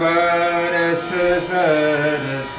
बरस सरस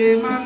prema